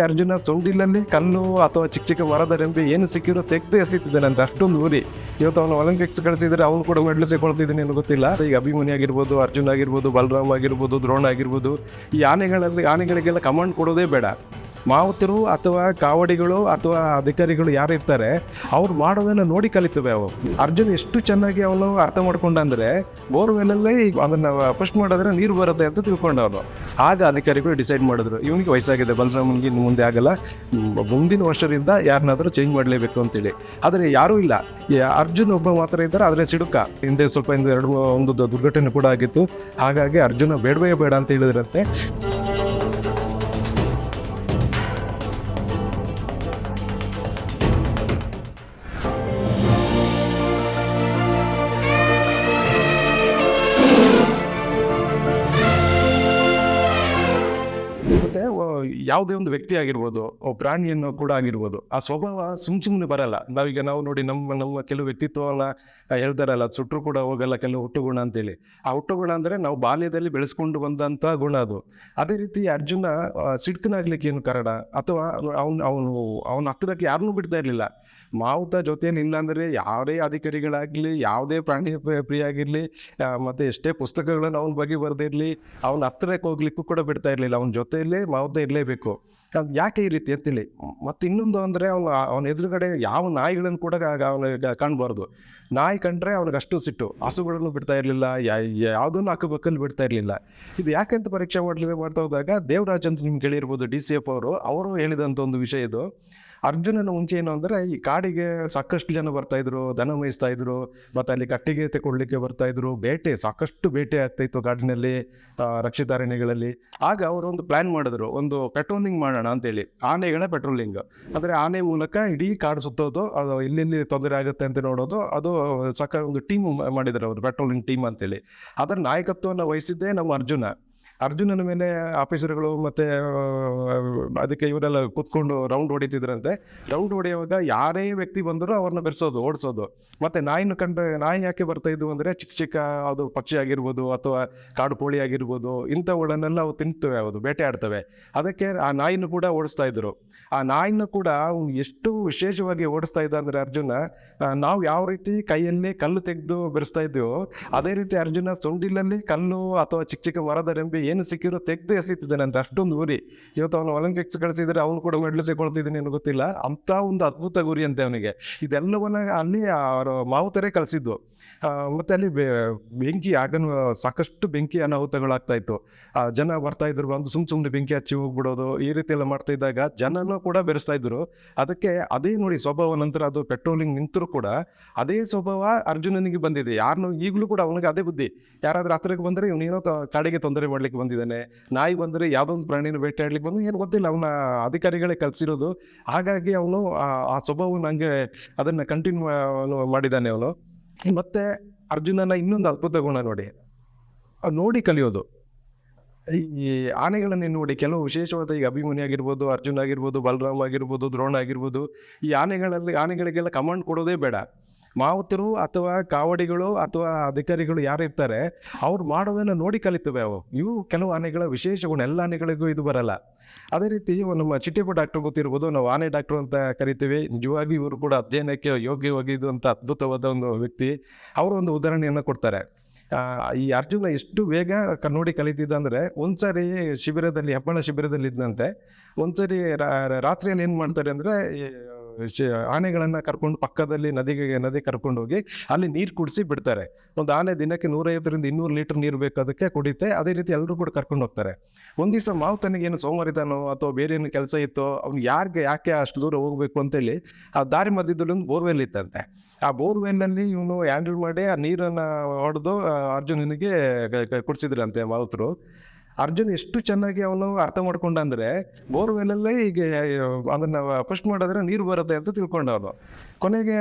ಅರ್ಜುನ ಸೌಂಡಿಲ್ಲಲ್ಲಿ ಕಲ್ಲು ಅಥವಾ ಚಿಕ್ಕ ಚಿಕ್ಕ ಮರದ ರೆಂಬೆ ಏನು ಸಿಕ್ಕಿರೋ ತೆಗೆದು ಅಂತ. ಅಷ್ಟೊಂದು ಊರಿ. ಇವತ್ತು ಅವನು ಒಲಿಂಪಿಕ್ಸ್ ಕಳಿಸಿದ್ರೆ ಅವನು ಕೂಡ ಮೆಡ್ಲು ತೆಗೊಳ್ತಿದ್ದೀನಿ ಏನು ಗೊತ್ತಿಲ್ಲ. ಈಗ ಅಭಿಮನ್ಯು ಆಗಿರ್ಬೋದು, ಅರ್ಜುನ್ ಆಗಿರ್ಬೋದು, ಬಲರಾಮ್ ಆಗಿರ್ಬೋದು, ದ್ರೋಣ ಆಗಿರ್ಬೋದು. ಈ ಆನೆಗಳಲ್ಲಿ, ಆನೆಗಳಿಗೆಲ್ಲ ಕಮಾಂಡ್ ಕೊಡೋದೇ ಬೇಡ. ಮಾವುತರು ಅಥವಾ ಕಾವಡಿಗಳು ಅಥವಾ ಅಧಿಕಾರಿಗಳು ಯಾರು ಇರ್ತಾರೆ, ಅವ್ರು ಮಾಡೋದನ್ನ ನೋಡಿ ಕಲಿತವೆ ಅವು ಅರ್ಜುನ್ ಎಷ್ಟು ಚೆನ್ನಾಗಿ ಅವನು ಅರ್ಥ ಮಾಡ್ಕೊಂಡಂದ್ರೆ ಬೋರ್ವೆಲ್ಲೇ ಅದನ್ನ ಫಸ್ಟ್ ಮಾಡಿದ್ರೆ ನೀರು ಬರುತ್ತೆ ಅಂತ ತಿಳ್ಕೊಂಡವನು. ಆಗ ಅಧಿಕಾರಿಗಳು ಡಿಸೈಡ್ ಮಾಡಿದ್ರು, ಇವನಿಗೆ ವಯಸ್ಸಾಗಿದೆ, ಬಲರಾಮನ್ಗೆ ಇನ್ನು ಮುಂದೆ ಆಗಲ್ಲ. ಮುಂದಿನ ವರ್ಷದಿಂದ ಯಾರನ್ನಾದರೂ ಚೇಂಜ್ ಮಾಡಲೇಬೇಕು ಅಂತೇಳಿ. ಆದರೆ ಯಾರೂ ಇಲ್ಲ. ಅರ್ಜುನ್ ಒಬ್ಬ ಮಾತ್ರ ಇದ್ದಾರೆ, ಆದರೆ ಸಿಡುಕ. ಹಿಂದೆ ಸ್ವಲ್ಪ ಹಿಂದೆ ಎರಡು, ಒಂದು ದುರ್ಘಟನೆ ಕೂಡ ಆಗಿತ್ತು. ಹಾಗಾಗಿ ಅರ್ಜುನ ಬೇಡವೇ ಬೇಡ ಅಂತ ಹೇಳಿದ್ರಂತೆ. ಯಾವುದೇ ಒಂದು ವ್ಯಕ್ತಿ ಆಗಿರ್ಬೋದು ಪ್ರಾಣಿಯನ್ನು ಕೂಡ ಆಗಿರ್ಬೋದು, ಆ ಸ್ವಭಾವ ಸುಮ್ ಸುಮ್ಮನೆ ಬರಲ್ಲ. ನಾವೀಗ ನಾವು ನೋಡಿ ನಮ್ಮ ನಮ್ಮ ಕೆಲವು ವ್ಯಕ್ತಿತ್ವವನ್ನ ಹೇಳ್ತಾರಲ್ಲ ಸುಟ್ಟರು ಕೂಡ ಹೋಗಲ್ಲ ಕೆಲವು ಹುಟ್ಟುಗುಣ ಅಂತೇಳಿ. ಆ ಹುಟ್ಟುಗುಣ ಅಂದ್ರೆ ನಾವು ಬಾಲ್ಯದಲ್ಲಿ ಬೆಳೆಸ್ಕೊಂಡು ಬಂದಂತ ಗುಣ ಅದು. ಅದೇ ರೀತಿ ಅರ್ಜುನ ಸಿಡ್ಕನಾಗ್ಲಿಕ್ಕೆ ಏನು ಕಾರಣ? ಅಥವಾ ಅವನು ಅವನು, ಅವನ ಹತ್ತಿರಕ್ಕೆ ಯಾರನ್ನೂ ಬಿಡ್ತಾ ಇರಲಿಲ್ಲ. ಮಾವುತ ಇಲ್ಲ ಅಂದ್ರೆ ಯಾವುದೇ ಅಧಿಕಾರಿಗಳಾಗಲಿ, ಯಾವುದೇ ಪ್ರಾಣಿ ಪ್ರ- ಪ್ರಿಯ ಆಗಿರ್ಲಿ ಮತ್ತೆ ಎಷ್ಟೇ ಪುಸ್ತಕಗಳನ್ನು ಅವನ ಬಗ್ಗೆ ಬರೆದಿರ್ಲಿ, ಅವನ ಹತ್ತಿರಕ್ಕೆ ಹೋಗ್ಲಿಕ್ಕೂ ಕೂಡ ಬಿಡ್ತಾ ಇರಲಿಲ್ಲ. ಅವನ ಜೊತೆಯಲ್ಲೇ ಮಾವುತ ಇರಲೇಬೇಕು. ಅದ್ ಯಾಕೆ ಈ ರೀತಿ ಅಂತೇಳಿ ಮತ್ತು ಇನ್ನೊಂದು ಅಂದರೆ ಅವನು, ಅವನ ಎದುರುಗಡೆ ಯಾವ ನಾಯಿಗಳನ್ನು ಕೂಡ ಅವನು ಕಾಣಬಾರ್ದು. ನಾಯಿ ಕಂಡ್ರೆ ಅವನಿಗೆ ಅಷ್ಟು ಸಿಟ್ಟು. ಹಸುಗಳನ್ನು ಬಿಡ್ತಾ ಇರಲಿಲ್ಲ ಯಾವುದನ್ನು ಅಕ್ಕಪಕ್ಕಲ್ಲಿ ಬಿಡ್ತಾ ಇರಲಿಲ್ಲ. ಇದು ಯಾಕೆಂತ ಪರೀಕ್ಷೆ ಮಾಡಲಿದೆ ಮಾಡ್ತಾ ಹೋದಾಗ ದೇವರಾಜ್ ಅಂತ ನಿಮ್ಗೆ ಕೇಳಿರ್ಬೋದು ಡಿ ಸಿ ಎಫ್ ಅವರು. ಅವರು ಹೇಳಿದಂಥ ಒಂದು ವಿಷಯ ಇದು. ಅರ್ಜುನನ ಮುಂಚೆ ಏನು ಅಂದರೆ, ಈ ಕಾಡಿಗೆ ಸಾಕಷ್ಟು ಜನ ಬರ್ತಾ ಇದ್ರು, ದನ ಮೇಯಿಸ್ತಾ ಇದ್ರು, ಮತ್ತು ಅಲ್ಲಿ ಕಟ್ಟಿಗೆ ತಗೊಳ್ಳಿಕ್ಕೆ ಬರ್ತಾ ಇದ್ರು, ಬೇಟೆ, ಸಾಕಷ್ಟು ಬೇಟೆ ಆಗ್ತಾ ಇತ್ತು ಕಾಡಿನಲ್ಲಿ ರಕ್ಷಿತಾರಣ್ಯಗಳಲ್ಲಿ. ಆಗ ಅವರು ಒಂದು ಪ್ಲಾನ್ ಮಾಡಿದ್ರು, ಒಂದು ಪೆಟ್ರೋಲಿಂಗ್ ಮಾಡೋಣ ಅಂತೇಳಿ. ಆನೆಗಳ ಪೆಟ್ರೋಲಿಂಗ್ ಅಂದರೆ ಆನೆ ಮೂಲಕ ಇಡೀ ಕಾಡು ಸುತ್ತೋದು, ಅದು ಎಲ್ಲೆಲ್ಲಿ ತೊಂದರೆ ಆಗುತ್ತೆ ಅಂತ ನೋಡೋದು, ಅದು ಸಾಕ, ಒಂದು ಟೀಮ್ ಮಾಡಿದ್ರು ಅವರು ಪೆಟ್ರೋಲಿಂಗ್ ಟೀಮ್ ಅಂತೇಳಿ. ಅದರ ನಾಯಕತ್ವವನ್ನು ವಹಿಸಿದ್ದೇ ನಮ್ಮ ಅರ್ಜುನ. ಅರ್ಜುನನ ಮೇಲೆ ಆಫೀಸರ್ಗಳು ಮತ್ತೆ ಅದಕ್ಕೆ ಇವರೆಲ್ಲ ಕೂತ್ಕೊಂಡು ರೌಂಡ್ ಹೊಡಿತಿದ್ರಂತೆ. ರೌಂಡ್ ಹೊಡೆಯುವಾಗ ಯಾರೇ ವ್ಯಕ್ತಿ ಬಂದರೂ ಅವ್ರನ್ನ ಬೆರೆಸೋದು, ಓಡಿಸೋದು. ಮತ್ತೆ ನಾಯಿನ ಕಂಡು ನಾಯಿ ಯಾಕೆ ಬರ್ತಾ ಇದ್ವು ಅಂದ್ರೆ ಚಿಕ್ಕ ಚಿಕ್ಕ ಅದು ಪಕ್ಷಿ ಆಗಿರ್ಬೋದು ಅಥವಾ ಕಾಡು ಕೋಳಿ ಆಗಿರ್ಬೋದು, ಇಂಥವುಗಳನ್ನೆಲ್ಲ ಅವು ತಿಂತವೆ, ಅದು ಬೇಟೆ ಆಡ್ತವೆ ಅದಕ್ಕೆ ಆ ನಾಯಿನ ಕೂಡ ಓಡಿಸ್ತಾ ಇದ್ರು ಆ ನಾಯಿನ ಕೂಡ ಎಷ್ಟು ವಿಶೇಷವಾಗಿ ಓಡಿಸ್ತಾ ಇದ್ದ ಅಂದ್ರೆ ಅರ್ಜುನ ನಾವು ಯಾವ ರೀತಿ ಕೈಯಲ್ಲಿ ಕಲ್ಲು ತೆಗೆದು ಬೆರೆಸ್ತಾ ಇದ್ದೀವೋ, ಅದೇ ರೀತಿ ಅರ್ಜುನ ಸೊಂಡಿಲಲ್ಲಿ ಕಲ್ಲು ಅಥವಾ ಚಿಕ್ಕ ಚಿಕ್ಕ ಮರದ ರೆಂಬೆ ಏನು ಸಿಕ್ಕಿರೋ ತೆಗ್ದು ಎಸಿತಿದ್ದಾನೆ ಅಂತ ಅಷ್ಟೊಂದು ಗುರಿ ಇವತ್ತು ಅವನು ಒಲಿಂಪಿಕ್ಸ್ ಕಳಿಸಿದ್ರೆ ಅವನು ಕೂಡ ಮೆಡ್ಲು ತೆಗೊಳ್ತಿದ್ದೀನಿ ಏನು ಗೊತ್ತಿಲ್ಲ. ಅಂತ ಒಂದು ಅದ್ಭುತ ಗುರಿ ಅಂತೆ ಅವನಿಗೆ. ಇದೆಲ್ಲವನ್ನ ಅಲ್ಲಿ ಅವರ ಮಾವುತರೇ ಕಲಿಸಿದ್ದು ಮತ್ತೆ ಅಲ್ಲಿ ಬೆಂಕಿ ಆಗನ್, ಸಾಕಷ್ಟು ಬೆಂಕಿ ಅನಾಹುತಗಳಾಗ್ತಾ ಇತ್ತು. ಆ, ಜನ ಬರ್ತಾ ಇದ್ರು, ಬಂದು ಸುಮ್ ಸುಮ್ಮನೆ ಬೆಂಕಿ ಹಚ್ಚಿ ಹೋಗ್ಬಿಡೋದು, ಈ ರೀತಿ ಎಲ್ಲ ಮಾಡ್ತಾ ಇದ್ದಾಗ ಜನನೂ ಕೂಡ ಬೆರೆಸ್ತಾ ಇದ್ರು. ಅದಕ್ಕೆ ಅದೇ ನೋಡಿ ಸ್ವಭಾವ ನಂತರ ಅದು ಪೆಟ್ರೋಲಿಂಗ್ ನಿಂತರೂ ಕೂಡ ಅದೇ ಸ್ವಭಾವ ಅರ್ಜುನನಿಗೆ ಬಂದಿದೆ. ಯಾರನ್ನು ಈಗಲೂ ಕೂಡ ಅವನಿಗೆ ಅದೇ ಬುದ್ಧಿ. ಯಾರಾದ್ರೂ ಹತ್ರಕ್ಕೆ ಬಂದರೆ ಇವನೇನೋ ಕಾಡಿಗೆ ತೊಂದರೆ ಮಾಡ್ಲಿಕ್ಕೆ ಬಂದಿದ್ದಾನೆ. ನಾಯಿ ಬಂದರೆ ಯಾವುದೊಂದು ಪ್ರಾಣಿನ ಬೇಟೆಯಾಡ್ಲಿಕ್ಕೆ ಬಂದು ಏನು ಗೊತ್ತಿಲ್ಲ, ಅವನ ಅಧಿಕಾರಿಗಳೇ ಕಲಿಸಿರೋದು ಹಾಗಾಗಿ ಅವನು ಆ- ಆ ನನಗೆ ಅದನ್ನು ಕಂಟಿನ್ಯೂ ಮಾಡಿದ್ದಾನೆ ಅವನು. ಮತ್ತು ಅರ್ಜುನನ ಇನ್ನೊಂದು ಅದ್ಭುತ ಗುಣ ನೋಡಿ. ನೋಡಿ ಕಲಿಯೋದು. ಈ ಆನೆಗಳನ್ನೇ ನೋಡಿ, ಕೆಲವು ವಿಶೇಷವಾದ ಈಗ ಅಭಿಮನ್ಯು ಆಗಿರ್ಬೋದು, ಅರ್ಜುನ್ ಆಗಿರ್ಬೋದು, ಬಲರಾಮ್ ಆಗಿರ್ಬೋದು, ದ್ರೋಣ ಆಗಿರ್ಬೋದು, ಈ ಆನೆಗಳಲ್ಲಿ, ಆನೆಗಳಿಗೆಲ್ಲ ಕಮಾಂಡ್ ಕೊಡೋದೇ ಬೇಡ. ಮಾವುತರು ಅಥವಾ ಕಾವಡಿಗಳು ಅಥವಾ ಅಧಿಕಾರಿಗಳು ಯಾರು ಇರ್ತಾರೆ, ಅವ್ರು ಮಾಡೋದನ್ನು ನೋಡಿ ಕಲಿತವೆ ಅವು. ಇವು ಕೆಲವು ಆನೆಗಳ ವಿಶೇಷ ಗುಣ, ಎಲ್ಲ ಆನೆಗಳಿಗೂ ಇದು ಬರಲ್ಲ. ಅದೇ ರೀತಿ ನಮ್ಮ ಚಿಟ್ಟಿಪು ಡಾಕ್ಟರ್ ಗೊತ್ತಿರ್ಬೋದು, ನಾವು ಆನೆ ಡಾಕ್ಟರ್ ಅಂತ ಕರಿತೀವಿ. ನಿಜವಾಗಿ ಇವರು ಕೂಡ ಅಧ್ಯಯನಕ್ಕೆ ಯೋಗ್ಯವಾಗಿದ್ದಂಥ ಅದ್ಭುತವಾದ ಒಂದು ವ್ಯಕ್ತಿ. ಅವರು ಒಂದು ಉದಾಹರಣೆಯನ್ನು ಕೊಡ್ತಾರೆ. ಈ ಅರ್ಜುನ ಎಷ್ಟು ಬೇಗ ಕನ್ನೋಡಿ ನೋಡಿ ಕಲಿತಿದ್ದ ಅಂದರೆ, ಒಂದ್ಸರಿ ಶಿಬಿರದಲ್ಲಿ ಹೆಬ್ಬಾಳ ಶಿಬಿರದಲ್ಲಿ ಇದ್ದಂತೆ ಒಂದ್ಸರಿ ರಾತ್ರಿಯಲ್ಲಿ ಏನು ಮಾಡ್ತಾರೆ ಅಂದ್ರೆ ಆನೆಗಳನ್ನ ಕರ್ಕೊಂಡು ಪಕ್ಕದಲ್ಲಿ ನದಿಗೆ, ನದಿ ಕರ್ಕೊಂಡು ಹೋಗಿ ಅಲ್ಲಿ ನೀರು ಕುಡಿಸಿ ಬಿಡ್ತಾರೆ. ಒಂದು ಆನೆ ದಿನಕ್ಕೆ ನೂರೈವತ್ತರಿಂದ ಇನ್ನೂರು ಲೀಟರ್ ನೀರು ಬೇಕು ಅದಕ್ಕೆ ಕುಡಿತೆ ಅದೇ ರೀತಿ ಎಲ್ಲರೂ ಕೂಡ ಕರ್ಕೊಂಡು ಹೋಗ್ತಾರೆ. ಒಂದು ದಿವಸ ಮಾವುತನಿಗೇನು ಏನು ಸೋಮರಿತಾನೋ ಅಥವಾ ಬೇರೆ ಏನು ಕೆಲಸ ಇತ್ತೋ ಅವ್ನು ಯಾರಿಗೆ, ಯಾಕೆ ಅಷ್ಟು ದೂರ ಹೋಗಬೇಕು ಅಂತೇಳಿ ಆ ದಾರಿ ಮಧ್ಯದಲ್ಲಿ ಒಂದು ಬೋರ್ವೆಲ್ ಇತ್ತಂತೆ. ಆ ಬೋರ್ವೆಲ್ನಲ್ಲಿ ಇವನು ಹ್ಯಾಂಡಲ್ ಮಾಡಿ ಆ ನೀರನ್ನ ಹೊಡೆದು ಅರ್ಜುನನಿಗೆ ಕುಡಿಸಿದ್ರಂತೆ ಮಾವುತರು. ಅರ್ಜುನ್ ಎಷ್ಟು ಚೆನ್ನಾಗಿ ಅವನು ಅರ್ಥ ಮಾಡ್ಕೊಂಡ ಅಂದರೆ ಬೋರ್ವೆಲಲ್ಲೇ ಈಗ ಅದನ್ನು ಪುಷ್ ಮಾಡಿದ್ರೆ ನೀರು ಬರುತ್ತೆ ಅಂತ ತಿಳ್ಕೊಂಡ ಅವನು ಕೊನೆಗೆ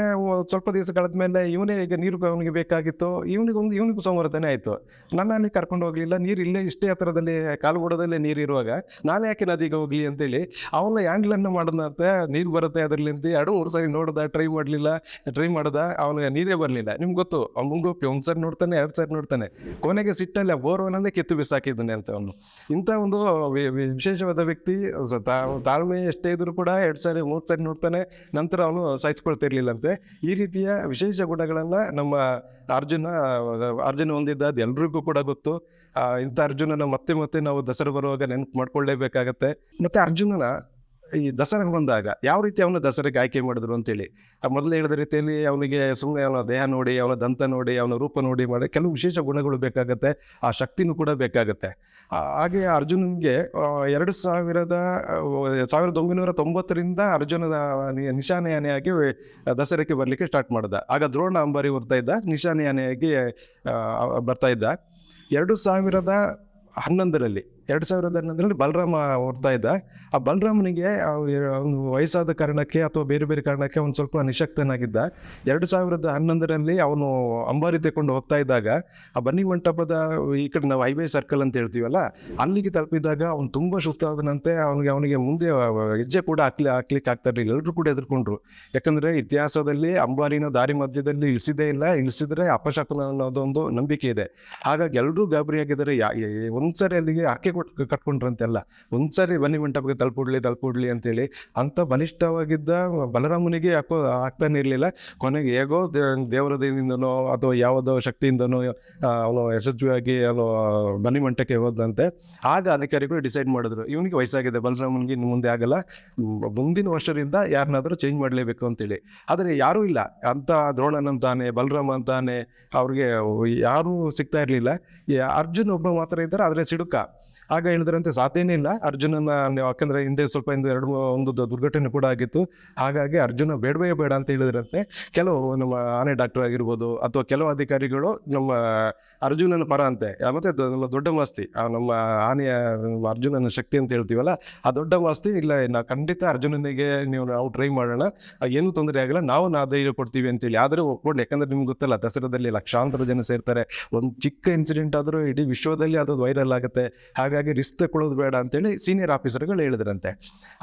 ಸ್ವಲ್ಪ ದಿವಸ ಕಳೆದ ಮೇಲೆ ಇವನೇ ಈಗ ನೀರು ಅವನಿಗೆ ಬೇಕಾಗಿತ್ತು. ಇವನಿಗೆ ಒಂದು, ಇವನಿಗೂ ಸಂವರ್ಧನೆ ಆಯಿತು. ನನ್ನ ಅಲ್ಲಿ ಕರ್ಕೊಂಡು ಹೋಗಲಿಲ್ಲ, ನೀರು ಇಲ್ಲೇ, ಇಷ್ಟೇ ಹತ್ರದಲ್ಲಿ ಕಾಲುಗೂಡದಲ್ಲೇ ನೀರು ಇರುವಾಗ, ನಾನು ಯಾಕೆ ನದಿಗೆ ಹೋಗಲಿ ಅಂತೇಳಿ, ಅವನ ಹ್ಯಾಂಡ್ಲನ್ನು ಮಾಡಿದಂತೆ ನೀರು ಬರುತ್ತೆ ಅದರಲ್ಲಿ ಅಂತ ಎರಡು, ಮೂರು ಸಾರಿ ನೋಡಿದ ಟ್ರೈ ಮಾಡಲಿಲ್ಲ ಟ್ರೈ ಮಾಡ್ದ, ಅವನಿಗೆ ನೀರೇ ಬರಲಿಲ್ಲ. ನಿಮ್ಗೆ ಗೊತ್ತು, ಅವ್ನು ಗೋಪಿ ಒಂದು ಸಾರಿ ನೋಡ್ತಾನೆ, ಎರಡು ಸಾರಿ ನೋಡ್ತಾನೆ. ಕೊನೆಗೆ ಸಿಟ್ಟಲ್ಲಿ ಬೋರ್ವನಲ್ಲೇ ಕಿತ್ತು ಬಿಸಾಕಿದ್ದಾನೆ ಅಂತ ಅವನು ಇಂಥ ಒಂದು ವಿಶೇಷವಾದ ವ್ಯಕ್ತಿ ತಾಳ್ಮೆ ಎಷ್ಟೇ ಇದ್ರೂ ಕೂಡ ಎರಡು ಸಾರಿ ಮೂರು ಸಾರಿ ನೋಡ್ತಾನೆ, ನಂತರ ಅವನು ಸಹಿಸ್ಕೊಳ್ತಿರ್ಲಿಲ್ಲಂತೆ ಈ ರೀತಿಯ ವಿಶೇಷ ಗುಣಗಳನ್ನು ನಮ್ಮ ಅರ್ಜುನ ಅರ್ಜುನ ಹೊಂದಿದ್ದ ಅದು ಎಲ್ರಿಗೂ ಕೂಡ ಗೊತ್ತು. ಇಂಥ ಅರ್ಜುನನ ಮತ್ತೆ ಮತ್ತೆ ನಾವು ದಸರಾ ಬರುವಾಗ ನೆನಪು ಮಾಡ್ಕೊಳ್ಳೇಬೇಕಾಗತ್ತೆ. ಮತ್ತೆ ಅರ್ಜುನನ ಈ ದಸರಾ ಬಂದಾಗ ಯಾವ ರೀತಿ ಅವನ ದಸರಾಗೆ ಆಯ್ಕೆ ಮಾಡಿದ್ರು ಅಂತೇಳಿ? ಆ ಮೊದಲು ಹೇಳಿದ ರೀತಿಯಲ್ಲಿ ಅವನಿಗೆ ಸುಮ್ಮನೆ ಅವನ ದೇಹ ನೋಡಿ, ಅವನ ದಂತ ನೋಡಿ, ಅವನ ರೂಪ ನೋಡಿ ಮಾಡಿ ಕೆಲವು ವಿಶೇಷ ಗುಣಗಳು ಬೇಕಾಗತ್ತೆ, ಆ ಶಕ್ತಿನೂ ಕೂಡ ಬೇಕಾಗತ್ತೆ. ಹಾಗೆ ಅರ್ಜುನನಿಗೆ ಎರಡು ಸಾವಿರದ ಸಾವಿರದ ಒಂಬೈನೂರ ತೊಂಬತ್ತರಿಂದ ಅರ್ಜುನನ ನಿಶಾನೆಯಾನೆಯಾಗಿ ದಸರಾಕ್ಕೆ ಬರಲಿಕ್ಕೆ ಸ್ಟಾರ್ಟ್ ಮಾಡಿದ. ಆಗ ದ್ರೋಣ ಅಂಬಾರಿ ಬರ್ತಾ ಇದ್ದ, ನಿಶಾನೆಯಾನೆಯಾಗಿ ಬರ್ತಾ ಇದ್ದ. ಎರಡು ಸಾವಿರದ ಹನ್ನೊಂದರಲ್ಲಿ ಎರಡು ಸಾವಿರದ ಹನ್ನೊಂದರಲ್ಲಿ ಬಲರಾಮ ಹೊರ್ತಾ ಇದ್ದ. ಆ ಬಲರಾಮನಿಗೆ ಅವನು ವಯಸ್ಸಾದ ಕಾರಣಕ್ಕೆ ಅಥವಾ ಬೇರೆ ಬೇರೆ ಕಾರಣಕ್ಕೆ ಅವನು ಸ್ವಲ್ಪ ನಿಶಕ್ತನಾಗಿದ್ದ. ಎರಡು ಸಾವಿರದ ಹನ್ನೊಂದರಲ್ಲಿ ಅವನು ಅಂಬಾರಿ ತೆಕೊಂಡು ಹೋಗ್ತಾ ಇದ್ದಾಗ, ಆ ಬನ್ನಿ ಮಂಟಪದ ಈ ಕಡೆ ನಾವು ಹೈವೇ ಸರ್ಕಲ್ ಅಂತ ಹೇಳ್ತೀವಲ್ಲ, ಅಲ್ಲಿಗೆ ತಲುಪಿದಾಗ ಅವನು ತುಂಬ ಸುಸ್ತಾದನಂತೆ, ಅವನಿಗೆ ಅವನಿಗೆ ಮುಂದೆ ಹೆಜ್ಜೆ ಕೂಡ ಹಾಕ್ಲಿ, ಹಾಕ್ಲಿಕ್ಕೆ ಆಗ್ತಾ ಇರಲಿಲ್ಲ. ಎಲ್ಲರೂ ಕೂಡ ಎದುರ್ಕೊಂಡ್ರು ಯಾಕಂದರೆ ಇತಿಹಾಸದಲ್ಲಿ ಅಂಬಾರಿನ ದಾರಿ ಮಧ್ಯದಲ್ಲಿ ಇಳಿಸಿದೇ ಇಲ್ಲ. ಇಳಿಸಿದ್ರೆ ಅಪಶಕುನ ಅನ್ನೋದೊಂದು ನಂಬಿಕೆ ಇದೆ. ಹಾಗಾಗಿ ಎಲ್ಲರೂ ಗಾಬರಿಯಾಗಿದ್ದಾರೆ. ಒಂದ್ಸರಿ ಅಲ್ಲಿಗೆ ಕೊಟ್ಟು ಕಟ್ಕೊಂಡ್ರಂತೆಲ್ಲ. ಒಂದ್ಸರಿ ಬನ್ನಿ ಮಂಟಪಕ್ಕೆ ತಲುಪಿಡ್ಲಿ ತಲುಪಿಡ್ಲಿ ಅಂತೇಳಿ ಅಂತ ಬಲಿಷ್ಠವಾಗಿದ್ದ ಬಲರಾಮನಿಗೆ ಯಾಕೋ ಆಗ್ತಾನೆ ಇರಲಿಲ್ಲ. ಕೊನೆಗೆ ಹೇಗೋ ದೇ- ದೇವರ ದಯದಿಂದನೋ ಅಥವಾ ಯಾವುದೋ ಶಕ್ತಿಯಿಂದನೋ ಅವನು ಯಶಸ್ವಿಯಾಗಿ ಅವನು ಬನ್ನಿ ಮಂಟಕ್ಕೆ ಹೋದಂತೆ. ಆಗ ಅಧಿಕಾರಿಗಳು ಡಿಸೈಡ್ ಮಾಡಿದ್ರು, ಇವನಿಗೆ ವಯಸ್ಸಾಗಿದೆ, ಬಲರಾಮನಿಗೆ ಇನ್ನು ಮುಂದೆ ಆಗಲ್ಲ. ಮುಂದಿನ ವರ್ಷದಿಂದ ಯಾರನ್ನಾದರೂ ಚೇಂಜ್ ಮಾಡಲೇಬೇಕು ಅಂತೇಳಿ. ಆದರೆ ಯಾರೂ ಇಲ್ಲ. ಅಂತ ದ್ರೋಣನಂತಾನೆ, ಬಲರಾಮ ಅಂತಾನೆ, ಅವ್ರಿಗೆ ಯಾರೂ ಸಿಗ್ತಾ ಇರಲಿಲ್ಲ. ಅರ್ಜುನ್ ಒಬ್ಬ ಮಾತ್ರ ಇದ್ದಾರೆ, ಆದರೆ ಸಿಡುಕ. ಆಗ ಹೇಳಿದ್ರಂತೆ ಸಾಧ್ಯನೇ ಇಲ್ಲ. ಅರ್ಜುನನ ಯಾಕಂದ್ರೆ ಹಿಂದೆ ಸ್ವಲ್ಪ ಇಂದು ಎರಡು, ಒಂದು ದುರ್ಘಟನೆ ಕೂಡ ಆಗಿತ್ತು. ಹಾಗಾಗಿ ಅರ್ಜುನ ಬೇಡವೇ ಬೇಡ ಅಂತ ಹೇಳಿದ್ರಂತೆ. ಕೆಲವು ನಮ್ಮ ಆನೆ ಡಾಕ್ಟರ್ ಆಗಿರ್ಬೋದು ಅಥವಾ ಕೆಲವು ಅಧಿಕಾರಿಗಳು ನಮ್ಮ ಅರ್ಜುನನ ಪರ ಅಂತೆ. ಮತ್ತೆ ದೊಡ್ಡ ಮಾಸ್ತಿ ನಮ್ಮ ಆನೆಯ ಅರ್ಜುನನ ಶಕ್ತಿ ಅಂತ ಹೇಳ್ತೀವಲ್ಲ, ಆ ದೊಡ್ಡ ಮಾಸ್ತಿ ಇಲ್ಲ, ನಾ ಖಂಡಿತ ಅರ್ಜುನನಿಗೆ ನೀವು ನಾವು ಟ್ರೈ ಮಾಡೋಣ. ಏನು ತೊಂದರೆ ಆಗಲ್ಲ, ನಾವು ನಾ ಧೈರ್ಯ ಕೊಡ್ತೀವಿ ಅಂತೇಳಿ. ಆದರೆ ಒಪ್ಕೊಂಡು, ಯಾಕಂದ್ರೆ ನಿಮ್ಗೆ ಗೊತ್ತಲ್ಲ, ದಸರಾದಲ್ಲಿ ಲಕ್ಷಾಂತರ ಜನ ಸೇರ್ತಾರೆ. ಒಂದು ಚಿಕ್ಕ ಇನ್ಸಿಡೆಂಟ್ ಆದರೂ ಇಡೀ ವಿಶ್ವದಲ್ಲಿ ಅದು ವೈರಲ್ ಆಗುತ್ತೆ. ಹಾಗಾಗಿ ರಿಸ್ಕ್ ತಗೊಳ್ಳೋದು ಬೇಡ ಅಂತೇಳಿ ಸೀನಿಯರ್ ಆಫೀಸರ್ಗಳು ಹೇಳಿದ್ರಂತೆ.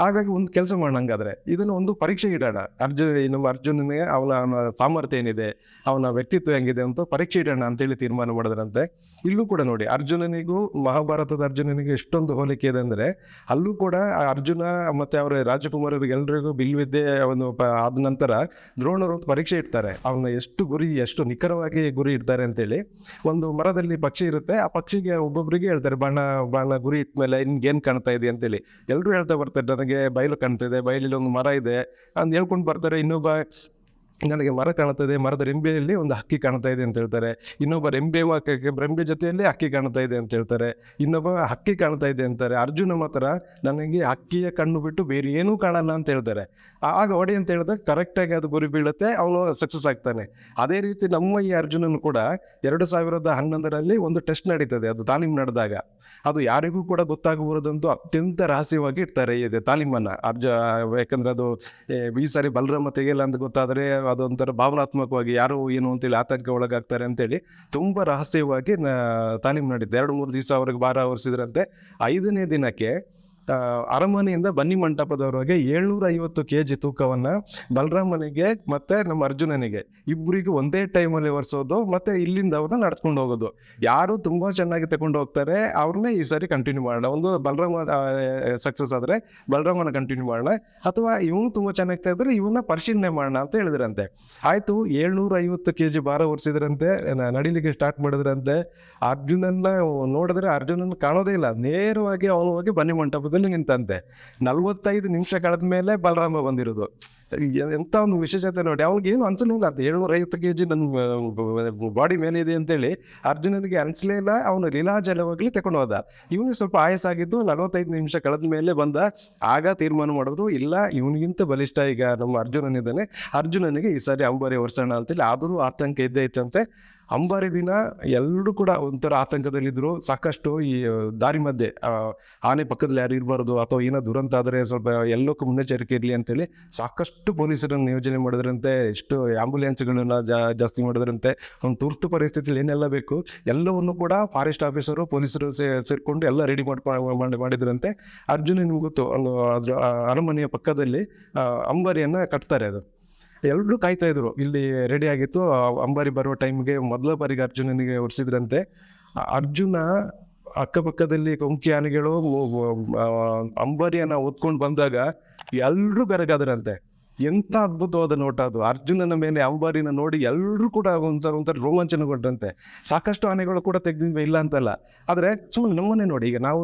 ಹಾಗಾಗಿ ಒಂದು ಕೆಲಸ ಮಾಡೋಣ ಹಂಗಾದ್ರೆ. ಇದನ್ನು ಒಂದು ಪರೀಕ್ಷೆ ಇಡೋಣ. ಅರ್ಜುನ್ ನಮ್ಮ ಅರ್ಜುನನಿಗೆ ಅವನ ಸಾಮರ್ಥ್ಯ ಏನಿದೆ, ಅವನ ವ್ಯಕ್ತಿತ್ವ ಹೆಂಗಿದೆ ಅಂತ ಪರೀಕ್ಷೆ ಇಡೋಣ ಅಂತೇಳಿ ತೀರ್ಮಾನ ಮಾಡಿದ್ರಂತೆ ಇಲ್ಲೂ ಕೂಡ ನೋಡಿ, ಅರ್ಜುನನಿಗೂ ಮಹಾಭಾರತದ ಅರ್ಜುನನಿಗೆ ಎಷ್ಟೊಂದು ಹೋಲಿಕೆ ಇದೆ ಅಂದರೆ, ಅಲ್ಲೂ ಕೂಡ ಅರ್ಜುನ ಮತ್ತೆ ಅವರ ರಾಜಕುಮಾರರಿಗೆ ಎಲ್ರಿಗೂ ಬಿಲ್ವಿದ್ಯೆ ಒಂದು ಆದ ನಂತರ ದ್ರೋಣರು ಪರೀಕ್ಷೆ ಇಡ್ತಾರೆ. ಅವನ ಎಷ್ಟು ಗುರಿ, ಎಷ್ಟು ನಿಖರವಾಗಿ ಗುರಿ ಇಡ್ತಾರೆ ಅಂತೇಳಿ. ಒಂದು ಮರದಲ್ಲಿ ಪಕ್ಷಿ ಇರುತ್ತೆ, ಆ ಪಕ್ಷಿಗೆ ಒಬ್ಬೊಬ್ಬರಿಗೆ ಹೇಳ್ತಾರೆ ಬಾಣ ಬಾಣ ಗುರಿ ಇಟ್ಮೇಲೆ ನಿನ್ಗೇನು ಕಾಣ್ತಾ ಇದೆ ಅಂತೇಳಿ. ಎಲ್ಲರೂ ಹೇಳ್ತಾ ಬರ್ತಾರೆ, ನನಗೆ ಬಯಲು ಕಾಣ್ತಾ ಇದೆ, ಬಯಲಲ್ಲಿ ಒಂದು ಮರ ಇದೆ. ಅಂತ ಹೇಳ್ಕೊಂಡು ಬರ್ತಾರೆ, ಇನ್ನೊಬ್ಬ ನನಗೆ ಮರ ಇದೆ, ಮರದ ರೆಂಬೆಯಲ್ಲಿ ಒಂದು ಹಕ್ಕಿ ಕಾಣ್ತಾ ಇದೆ ಅಂತ ಹೇಳ್ತಾರೆ. ಇನ್ನೊಬ್ಬ ರೆಂಬೆ ರೆಂಬೆ ಜೊತೆಯಲ್ಲಿ ಹಕ್ಕಿ ಕಾಣ್ತಾ ಇದೆ ಅಂತ ಹೇಳ್ತಾರೆ. ಇನ್ನೊಬ್ಬ ಹಕ್ಕಿ ಕಾಣ್ತಾ ಇದೆ ಅಂತಾರೆ. ಅರ್ಜುನ ಮಾತ್ರ ನನಗೆ ಅಕ್ಕಿಯ ಕಣ್ಣು ಬಿಟ್ಟು ಬೇರೆ ಏನೂ ಕಾಣಲ್ಲ ಅಂತ ಹೇಳ್ತಾರೆ. ಆಗ ಹೊಡಿ ಅಂತ ಹೇಳಿದಾಗ ಕರೆಕ್ಟಾಗಿ ಅದು ಗುರಿ ಬೀಳುತ್ತೆ, ಅವನು ಸಕ್ಸಸ್ ಆಗ್ತಾನೆ. ಅದೇ ರೀತಿ ನಮ್ಮ ಈ ಅರ್ಜುನನು ಕೂಡ ಎರಡು ಸಾವಿರದ ಹನ್ನೊಂದರಲ್ಲಿ ಒಂದು ಟೆಸ್ಟ್ ನಡೀತದೆ, ಅದು ತಾಲೀಮ್ ನಡೆದಾಗ. ಅದು ಯಾರಿಗೂ ಕೂಡ ಗೊತ್ತಾಗಬಾರದಂತೂ ಅತ್ಯಂತ ರಹಸ್ಯವಾಗಿ ಇಡ್ತಾರೆ ಇದೆ ತಾಲೀಮನ್ನ ಅರ್ಜ ಯಾಕಂದ್ರೆ ಅದು ಈ ಸಾರಿ ಬಲರಾಮ ತೆಗೆಯಲ್ಲ ಅಂತ ಗೊತ್ತಾದರೆ ಅದೊಂಥರ ಭಾವನಾತ್ಮಕವಾಗಿ ಯಾರು ಏನು ಅಂತೇಳಿ ಆತಂಕ ಒಳಗಾಗ್ತಾರೆ ಅಂತೇಳಿ ತುಂಬ ರಹಸ್ಯವಾಗಿ ತಾಲೀಮು ನಡೀತು. ಎರಡು ಮೂರು ದಿವಸ ಅವ್ರಿಗೆ ಭಾರ ಹೊರಿಸಿದ್ರಂತೆ ಐದನೇ ದಿನಕ್ಕೆ ಅರಮನೆಯಿಂದ ಬನ್ನಿ ಮಂಟಪದವರೆಗೆ ಏಳ್ನೂರ ಐವತ್ತು ಕೆ ಜಿ ತೂಕವನ್ನು ಬಲರಾಮನಿಗೆ ಮತ್ತೆ ನಮ್ಮ ಅರ್ಜುನನಿಗೆ. ಇಬ್ಬರಿಗೂ ಒಂದೇ ಟೈಮಲ್ಲಿ ಒರೆಸೋದು, ಮತ್ತೆ ಇಲ್ಲಿಂದ ಅವ್ರನ್ನ ನಡ್ಸ್ಕೊಂಡು ಹೋಗೋದು. ಯಾರು ತುಂಬಾ ಚೆನ್ನಾಗಿ ತಗೊಂಡು ಹೋಗ್ತಾರೆ, ಅವ್ರನ್ನೇ ಈ ಸಾರಿ ಕಂಟಿನ್ಯೂ ಮಾಡೋಣ. ಒಂದು ಬಲರಾಮ ಸಕ್ಸಸ್ ಆದರೆ ಬಲರಾಮನ ಕಂಟಿನ್ಯೂ ಮಾಡೋಣ. ಅಥವಾ ಇವನು ತುಂಬ ಚೆನ್ನಾಗಿ ತೆಗೆದ್ರೆ ಇವನ್ನ ಪರಿಶೀಲನೆ ಮಾಡೋಣ ಅಂತ ಹೇಳಿದ್ರಂತೆ. ಆಯಿತು ಏಳ್ನೂರ ಐವತ್ತು ಕೆ ಜಿ ಭಾರ ಒರೆಸಿದ್ರಂತೆ ನಡಿಲಿಕ್ಕೆ ಸ್ಟಾರ್ಟ್ ಮಾಡಿದ್ರಂತೆ. ಅರ್ಜುನನ್ನ ನೋಡಿದ್ರೆ ಅರ್ಜುನನ್ ಕಾಣೋದೇ ಇಲ್ಲ. ನೇರವಾಗಿ ಅವನು ಹೋಗಿ ಬನ್ನಿ ಮಂಟಪದಲ್ಲಿ ನಿಂತಂತೆ ನಲ್ವತ್ತೈದು ನಿಮಿಷ ಕಳೆದ ಮೇಲೆ ಬಲರಾಮ ಬಂದಿರೋದು. ಎ- ಎಂತ ಒಂದು ವಿಶೇಷತೆ ನೋಡಿ, ಅವ್ನಿಗೆ ಏನು ಅನ್ಸಲಿಲ್ಲ ಅಂತ ಏಳ್ನೂರ ಐವತ್ತು ಕೆ ಜಿ ನನ್ನ ಬಾಡಿ ಮೇಲೆ ಇದೆ ಅಂತೇಳಿ ಅರ್ಜುನನಿಗೆ ಅನ್ಸಲೇ ಇಲ್ಲ. ಅವನು ಲೀಲಾಜಲವಾಗ್ಲಿ ತಗೊಂಡು ಹೋದ. ಇವನಿಗೆ ಸ್ವಲ್ಪ ಆಯಸ್ಸಾಗಿದ್ದು ನಲವತ್ತೈದು ನಿಮಿಷ ಕಳೆದ ಮೇಲೆ ಬಂದ. ಆಗ ತೀರ್ಮಾನ ಮಾಡಿದ್ರು, ಇಲ್ಲ, ಇವನಿಗಿಂತ ಬಲಿಷ್ಠ ಈಗ ನಮ್ಮ ಅರ್ಜುನನಿದ್ದಾನೆ. ಅರ್ಜುನನಿಗೆ ಈ ಸಾರಿ ಅಂಬಾರಿ ವರ್ಷಣ ಅಂತೇಳಿ ಆದರೂ ಆತಂಕ ಇದ್ದೇ ಇತ್ತಂತೆ. ಅಂಬಾರಿ ದಿನ ಎಲ್ಲರೂ ಕೂಡ ಒಂಥರ ಆತಂಕದಲ್ಲಿದ್ದರು ಸಾಕಷ್ಟು ಈ ದಾರಿ ಮಧ್ಯೆ ಆನೆ ಪಕ್ಕದಲ್ಲಿ ಯಾರು ಇರಬಾರ್ದು ಅಥವಾ ಏನೋ ದುರಂತ ಆದರೆ ಸ್ವಲ್ಪ ಎಲ್ಲಕ್ಕೂ ಮುನ್ನೆಚ್ಚರಿಕೆ ಇರಲಿ ಅಂತೇಳಿ ಸಾಕಷ್ಟು ಪೊಲೀಸರನ್ನು ನಿಯೋಜನೆ ಮಾಡಿದ್ರಂತೆ, ಎಷ್ಟು ಆ್ಯಂಬುಲೆನ್ಸ್ಗಳನ್ನ ಜಾ, ಜಾಸ್ತಿ ಮಾಡಿದ್ರಂತೆ ಒಂದು ತುರ್ತು ಪರಿಸ್ಥಿತಿಯಲ್ಲಿ ಏನೆಲ್ಲ ಬೇಕು, ಎಲ್ಲವನ್ನು ಕೂಡ ಫಾರೆಸ್ಟ್ ಆಫೀಸರು, ಪೊಲೀಸರು ಸೇರಿಕೊಂಡು ಎಲ್ಲ ರೆಡಿ ಮಾಡಿ, ಮಾಡಿದ್ರಂತೆ. ಅರ್ಜುನ ನಿಮ್ಗೆ ಗೊತ್ತು, ಒಂದು ಅದ್ರ ಅರಮನೆಯ ಪಕ್ಕದಲ್ಲಿ ಅಂಬಾರಿಯನ್ನು ಕಟ್ತಾರೆ ಅದು. ಎಲ್ಲರೂ ಕಾಯ್ತಾ ಇದ್ರು, ಇಲ್ಲಿ ರೆಡಿ ಆಗಿತ್ತು ಅಂಬಾರಿ ಬರುವ ಟೈಮ್ಗೆ ಮೊದಲ ಬಾರಿಗೆ ಅರ್ಜುನನಿಗೆ ಹೊರಿಸಿದ್ರಂತೆ ಅರ್ಜುನ ಅಕ್ಕಪಕ್ಕದಲ್ಲಿ ಕೊಂಕಿ ಆನೆಗಳು ಅಂಬಾರಿಯನ್ನು ಓದ್ಕೊಂಡು ಬಂದಾಗ ಎಲ್ಲರೂ ಬೆರಗಾದ್ರಂತೆ. ಎಂತ ಅದ್ಭುತವಾದ ನೋಟ ಅದು. ಅರ್ಜುನನ ಮೇಲೆ ಅಂಬಾರಿನ ನೋಡಿ ಎಲ್ಲರೂ ಕೂಡ ಒಂಥರ ಒಂಥರ ರೋಮಾಂಚನಗೊಂಡ್ರಂತೆ ಸಾಕಷ್ಟು ಆನೆಗಳು ಕೂಡ ತೆಗೆದಿದ್ವಿ, ಇಲ್ಲ ಅಂತಲ್ಲ. ಆದರೆ ಸುಮ್ಮನೆ ನಮ್ಮನೆ ನೋಡಿ, ಈಗ ನಾವು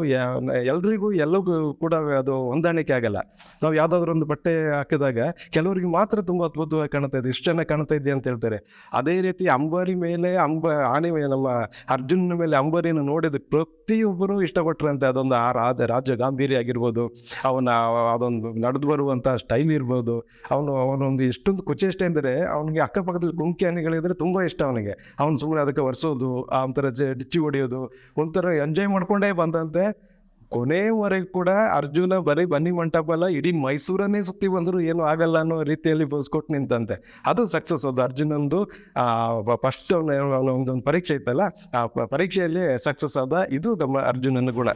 ಎಲ್ರಿಗೂ ಎಲ್ಲರಿಗೂ ಕೂಡ ಅದು ಹೊಂದಾಣಿಕೆ ಆಗಲ್ಲ. ನಾವು ಯಾವುದಾದ್ರೂ ಒಂದು ಬಟ್ಟೆ ಹಾಕಿದಾಗ ಕೆಲವರಿಗೆ ಮಾತ್ರ ತುಂಬ ಅದ್ಭುತವಾಗಿ ಕಾಣ್ತಾ ಇದೆ. ಇಷ್ಟು ಚೆನ್ನಾಗಿ ಕಾಣ್ತಾ ಇದೆ ಅಂತ ಹೇಳ್ತಾರೆ. ಅದೇ ರೀತಿ ಅಂಬಾರಿ ಮೇಲೆ, ಅಂಬ, ಆನೆ ನಮ್ಮ ಅರ್ಜುನನ ಮೇಲೆ ಅಂಬಾರಿಯನ್ನು ನೋಡಿದ ಪ್ರತಿಯೊಬ್ಬರು ಇಷ್ಟಪಟ್ಟರಂತೆ ಅದೊಂದು ಆ ರಾಜ ರಾಜ್ಯ ಗಾಂಭೀರ್ಯ ಆಗಿರ್ಬೋದು. ಅವನ ಅದೊಂದು ನಡೆದು ಬರುವಂಥ ಸ್ಟೈಲ್ ಇರ್ಬೋದು. ಅವನು, ಅವನೊಂದು ಎಷ್ಟೊಂದು ಕುಚೇಷ್ಟ ಅಂದರೆ ಅವನಿಗೆ ಅಕ್ಕಪಕ್ಕದಲ್ಲಿ ಗುಂಕಿ ಆನೆಗಳಿದ್ರೆ ತುಂಬ ಇಷ್ಟ ಅವನಿಗೆ. ಅವನು ಸುಮ್ಮನೆ ಅದಕ್ಕೆ ಒರೆಸೋದು, ಆ ಒಂಥರ ಜ- ಡಿಚ್ಚಿ ಹೊಡೆಯೋದು, ಒಂಥರ ಎಂಜಾಯ್ ಮಾಡ್ಕೊಂಡೇ ಬಂದಂತೆ. ಕೊನೆವರೆಗೂ ಕೂಡ ಅರ್ಜುನ ಬರೀ ಬನ್ನಿ ಮಂಟಪ ಅಲ್ಲ, ಇಡೀ ಮೈಸೂರನ್ನೇ ಸುತ್ತಿ ಬಂದರೂ ಏನು ಆಗಲ್ಲ ಅನ್ನೋ ರೀತಿಯಲ್ಲಿ ಬಸ್ಕೊಟ್ಟು ನಿಂತಂತೆ. ಅದು ಸಕ್ಸಸ್ ಅದು. ಅರ್ಜುನಂದು ಫಸ್ಟ್ ಒಂದು ಪರೀಕ್ಷೆ ಇತ್ತಲ್ಲ, ಆ ಪರೀಕ್ಷೆಯಲ್ಲಿ ಸಕ್ಸಸ್ ಆದ ಇದು ನಮ್ಮ ಅರ್ಜುನನ ಗುಣ.